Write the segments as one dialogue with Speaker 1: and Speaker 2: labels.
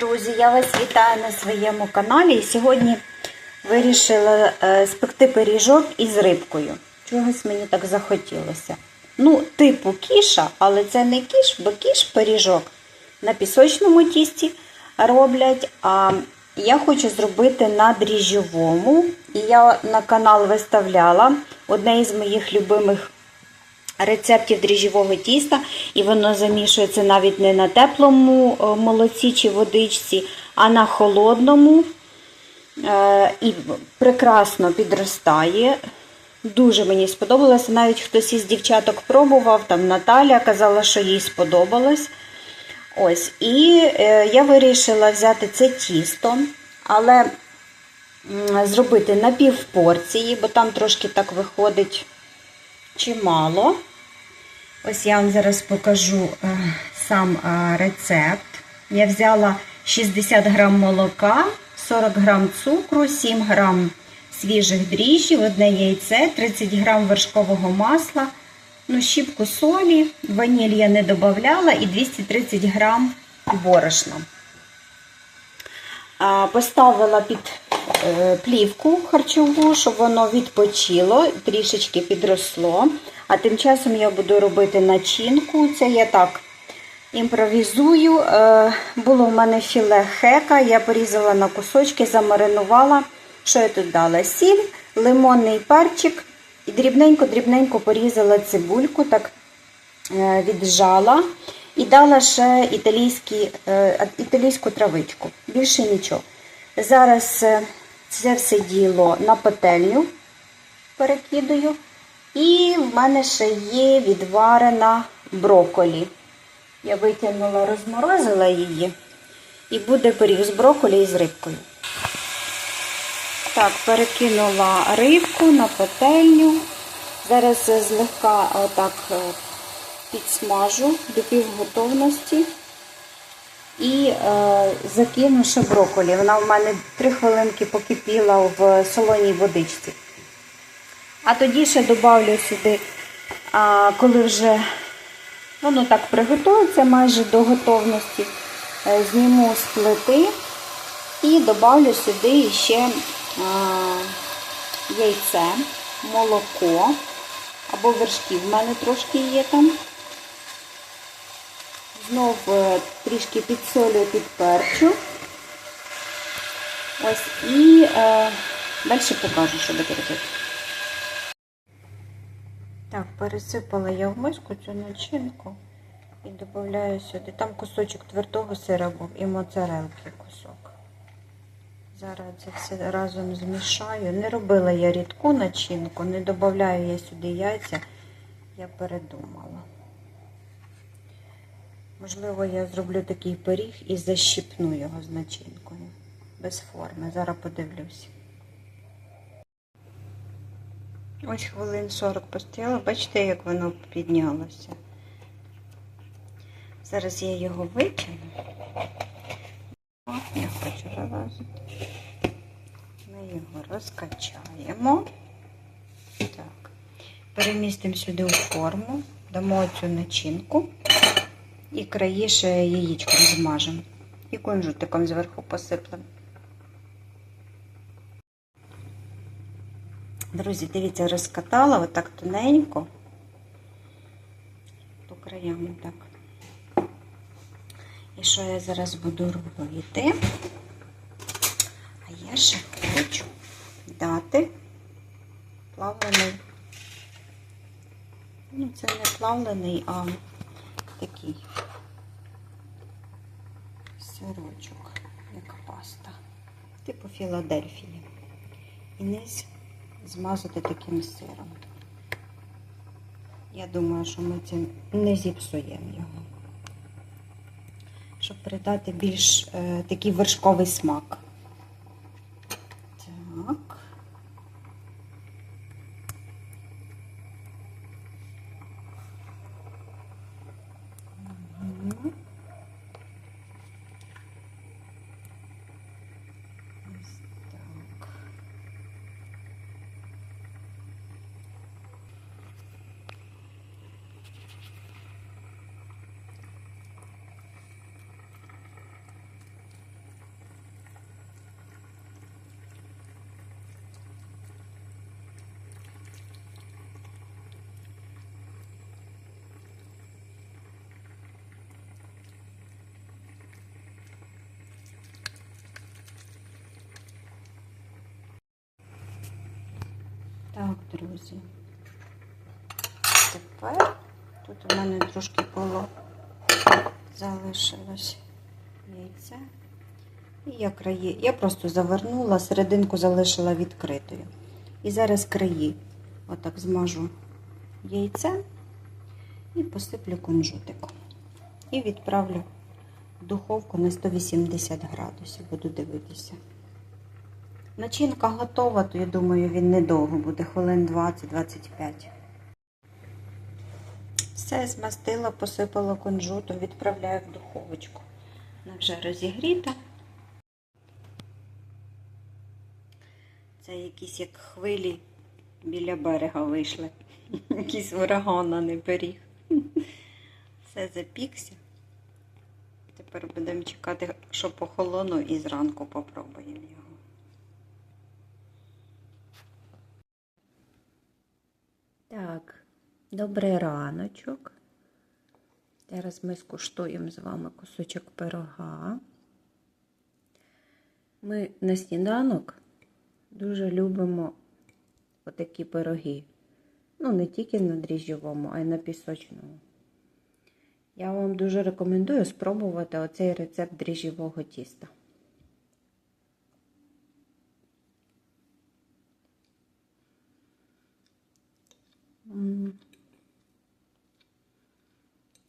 Speaker 1: Друзі, я вас вітаю на своєму каналі. Сьогодні вирішила е, спекти пиріжок із рибкою. Чогось мені так захотілося. Ну, типу кіша, але це не кіш, бо кіш пиріжок на пісочному тісті роблять. А я хочу зробити на дріжджовому. І я на канал виставляла одне із моїх любимих рецептів дріжджового тіста, і воно замішується навіть не на теплому е, молоці чи водичці, а на холодному. Е, І прекрасно підростає. Дуже мені сподобалося. Навіть хтось із дівчаток пробував, там Наталя казала, що їй сподобалось. Ось, І е, я вирішила взяти це тісто, але зробити на півпорції, бо там трошки так виходить чимало. Ось я вам зараз покажу е, сам е, рецепт. Я взяла 60 грам молока, 40 грам цукру, 7 грам свіжих дріжджів, одне яйце, 30 грам вершкового масла, ну, щіпку солі, ваніль я не додавала і 230 грам борошна. Поставила під е, плівку харчову, щоб воно відпочило, трішечки підросло. А тим часом я буду робити начинку. Це я так імпровізую. Е, Було в мене філе хека, я порізала на кусочки, замаринувала. Що я тут дала? Сіль, лимонний перчик і дрібненько-дрібненько порізала цибульку, так е, віджала. І дала ще італійські, е, італійську травичку. Більше нічого. Зараз це все діло на пательню перекидаю. І в мене ще є відварена броколі. Я витягнула, розморозила її. І буде пиріг з броколі і з рибкою. Так, перекинула рибку на пательню. Зараз злегка отак е, підсмажу до півготовності. І е, закину ще броколі. Вона в мене 3 хвилинки покипіла в солоній водичці. А тоді ще додавлю сюди, коли вже воно так приготується майже до готовності, е, зніму з плити і додавлю сюди ще яйце, молоко або вершки. В мене трошки є там. Знов е, трішки підсолю, підперчу. Ось і е, далі покажу, що буде робити. Так, пересипала я в миску цю начинку і додаю сюди. Там кусочок твердого сира був і моцарелки кусок. Зараз це все разом змішаю. Не робила я рідку начинку, не додаю я сюди яйця, я передумала. Можливо, я зроблю такий пиріг і защіпну його з начинкою. Без форми. Зараз подивлюсь. Ось хвилин 40 постояла. Бачите, як воно піднялося. Зараз я його викину. О, я хочу вилазити. Ми його розкачаємо. Так. Перемістимо сюди у форму, дамо цю начинку і краї ще яєчком змажемо. І кунжутиком зверху посиплемо. Друзі, дивіться, розкатала отак тоненько, по краям так. І що я зараз буду робити? А я ще хочу дати плавлений. Ну, це не плавлений, а такий сирочок, як паста, типу Філадельфії. І низ змазати таким сиром. Я думаю, що ми цим не зіпсуємо його. Щоб придати більш е, такий вершковий смак. Так. Мгм. Ось так. Так, друзі. Тепер тут у мене трошки поло залишилось яйця. І я краї. Я просто завернула, серединку залишила відкритою. І зараз краї отак змажу яйцем і посиплю кунжутиком. І відправлю в духовку на 180 градусів. Буду дивитися. Начинка готова, то я думаю, він недовго буде, хвилин 20-25. Все змастила, посипала кунжутом, відправляю в духовочку. Вона вже розігріта. Це якісь як хвилі біля берега вийшли. Якийсь ураган, а не пиріг. Все запікся. Тепер будемо чекати, що похолону і зранку попробуємо його. Так, добрий раночок. Зараз ми скуштуємо з вами кусочок пирога. Ми на сніданок дуже любимо отакі пироги. Ну, не тільки на дріжджовому, а й на пісочному. Я вам дуже рекомендую спробувати оцей рецепт дріжджового тіста.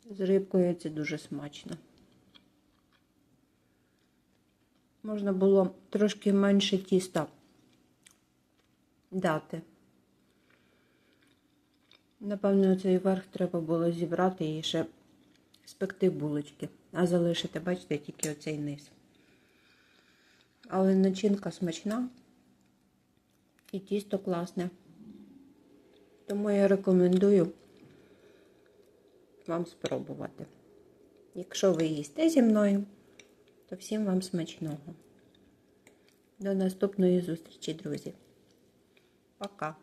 Speaker 1: З рибкою це дуже смачно. Можна було трошки менше тіста дати. Напевно, цей верх треба було зібрати і ще спекти булочки, а залишити, бачите, тільки оцей низ. Але начинка смачна і тісто класне. Тому я рекомендую вам спробувати. Якщо ви їсте зі мною, то всім вам смачного. До наступної зустрічі, друзі. Пока!